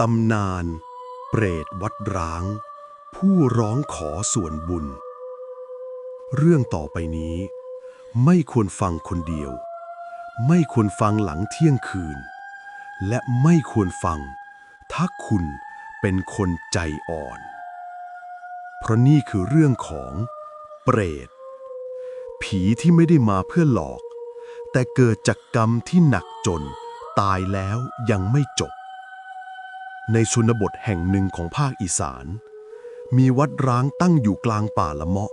ตำนาน เปรตวัดร้าง ผู้ร้องขอส่วนบุญ เรื่องต่อไปนี้ ไม่ควรฟังคนเดียว ไม่ควรฟังหลังเที่ยงคืน และไม่ควรฟัง ถ้าคุณเป็นคนใจอ่อน เพราะนี่คือเรื่องของ เปรต ผีที่ไม่ได้มาเพื่อหลอก แต่เกิดจากกรรมที่หนักจน ตายแล้วยังไม่จบ ในชนบทแห่งหนึ่งของภาคอีสาน มีวัดร้างตั้งอยู่กลางป่าละเมาะ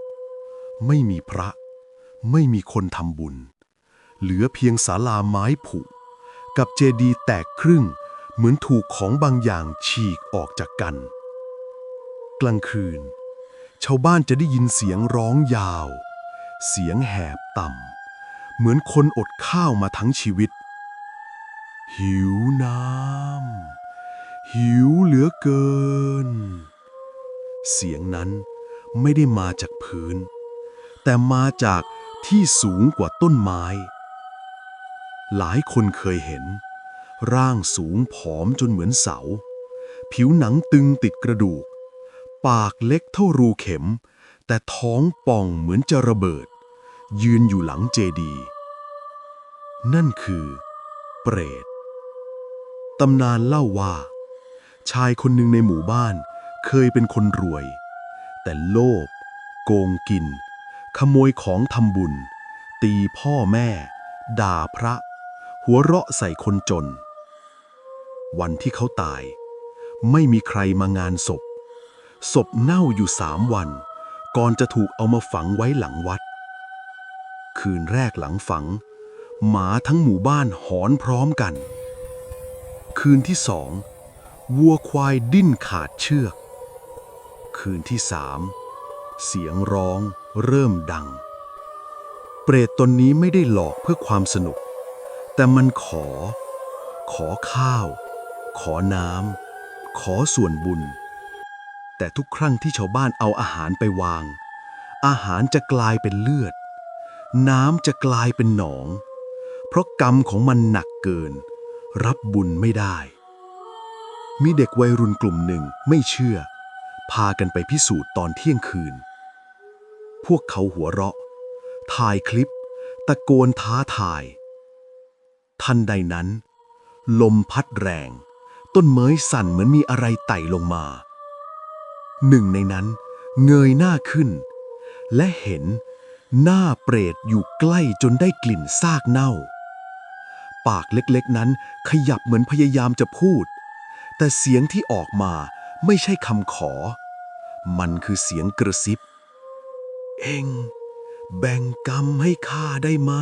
ไม่มีพระ ไม่มีคนทำบุญ เหลือเพียงศาลาไม้ผุ กับเจดีย์แตกครึ่ง เหมือนถูกของบางอย่างฉีกออกจากกัน กลางคืน ชาวบ้านจะได้ยินเสียงร้องยาว เสียงแหบต่ำ เหมือนคนอดข้าวมาทั้งชีวิต หิวน้ำ หิวเหลือเกิน เสียงนั้นไม่ได้มาจากพื้น แต่มาจากที่สูงกว่าต้นไม้ หลายคนเคยเห็น ร่างสูงผอมจนเหมือนเสา ผิวหนังตึงติดกระดูก ปากเล็กเท่ารูเข็ม แต่ท้องป่องเหมือนจะระเบิด ยืนอยู่หลังเจดี นั่นคือ เปรต ตำนานเล่าว่า ชายคนหนึ่งในหมู่บ้าน เคยเป็นคนรวย แต่โลภโกงกิน ขโมยของทำบุญ ตีพ่อแม่ ด่าพระ หัวเราะใส่คนจน วันที่เขาตาย ไม่มีใครมางานศพ ศพเน่าอยู่สามวัน ก่อนจะถูกเอามาฝังไว้หลังวัด คืนแรกหลังฝัง หมาทั้งหมู่บ้านหอนพร้อมกัน คืนที่สอง วัวควายดิ้นขาดเชือก คืนที่สามเสียงร้องเริ่มดัง เปรตตนนี้ไม่ได้หลอกเพื่อความสนุก แต่มันขอ ขอข้าว ขอน้ำขอส่วนบุญ แต่ทุกครั้งที่ชาวบ้านเอาอาหารไปวาง อาหารจะกลายเป็นเลือด น้ำจะกลายเป็นหนอง เพราะกรรมของมันหนักเกิน รับบุญไม่ได้ มีเด็กวัยรุ่นกลุ่มหนึ่งไม่เชื่อ พากันไปพิสูจน์ตอนเที่ยงคืน พวกเขาหัวเราะ ถ่ายคลิป ตะโกนท้าทาย ทันใดนั้น ลมพัดแรง ต้นไม้สั่นเหมือนมีอะไรไต่ลงมา หนึ่งในนั้นเงยหน้าขึ้น และเห็นหน้าเปรตอยู่ใกล้จนได้กลิ่นซากเน่า ปากเล็กๆนั้นขยับเหมือนพยายามจะพูด แต่เสียงที่ออกมาไม่ใช่คำขอ มันคือเสียงกระซิบ เองแบ่งกรรมให้ข้าได้ไหม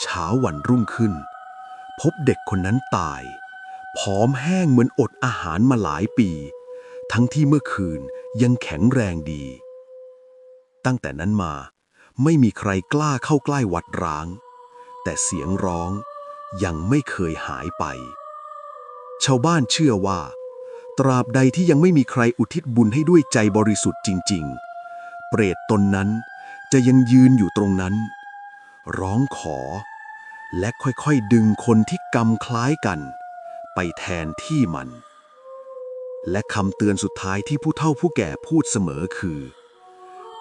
เช้าวันรุ่งขึ้น พบเด็กคนนั้นตาย ผอมแห้งเหมือนอดอาหารมาหลายปี ทั้งที่เมื่อคืนยังแข็งแรงดี ตั้งแต่นั้นมาไม่มีใครกล้าเข้าใกล้วัดร้าง แต่เสียงร้องยังไม่เคยหายไป ชาวบ้านเชื่อว่า ตราบใดที่ยังไม่มีใครอุทิศบุญให้ด้วยใจบริสุทธิ์จริง ๆ เปรตตนนั้นจะยังยืนอยู่ตรงนั้น ร้องขอ และค่อยๆดึงคนที่กรรมคล้ายกัน ไปแทนที่มัน และคำเตือนสุดท้ายที่ผู้เฒ่าผู้แก่พูดเสมอคือ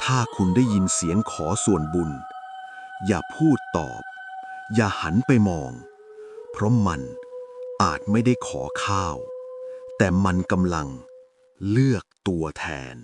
ถ้าคุณได้ยินเสียงขอส่วนบุญ อย่าพูดตอบ อย่าหันไปมอง เพราะมัน อาจไม่ได้ขอข้าว แต่มันกำลังเลือกตัวแทน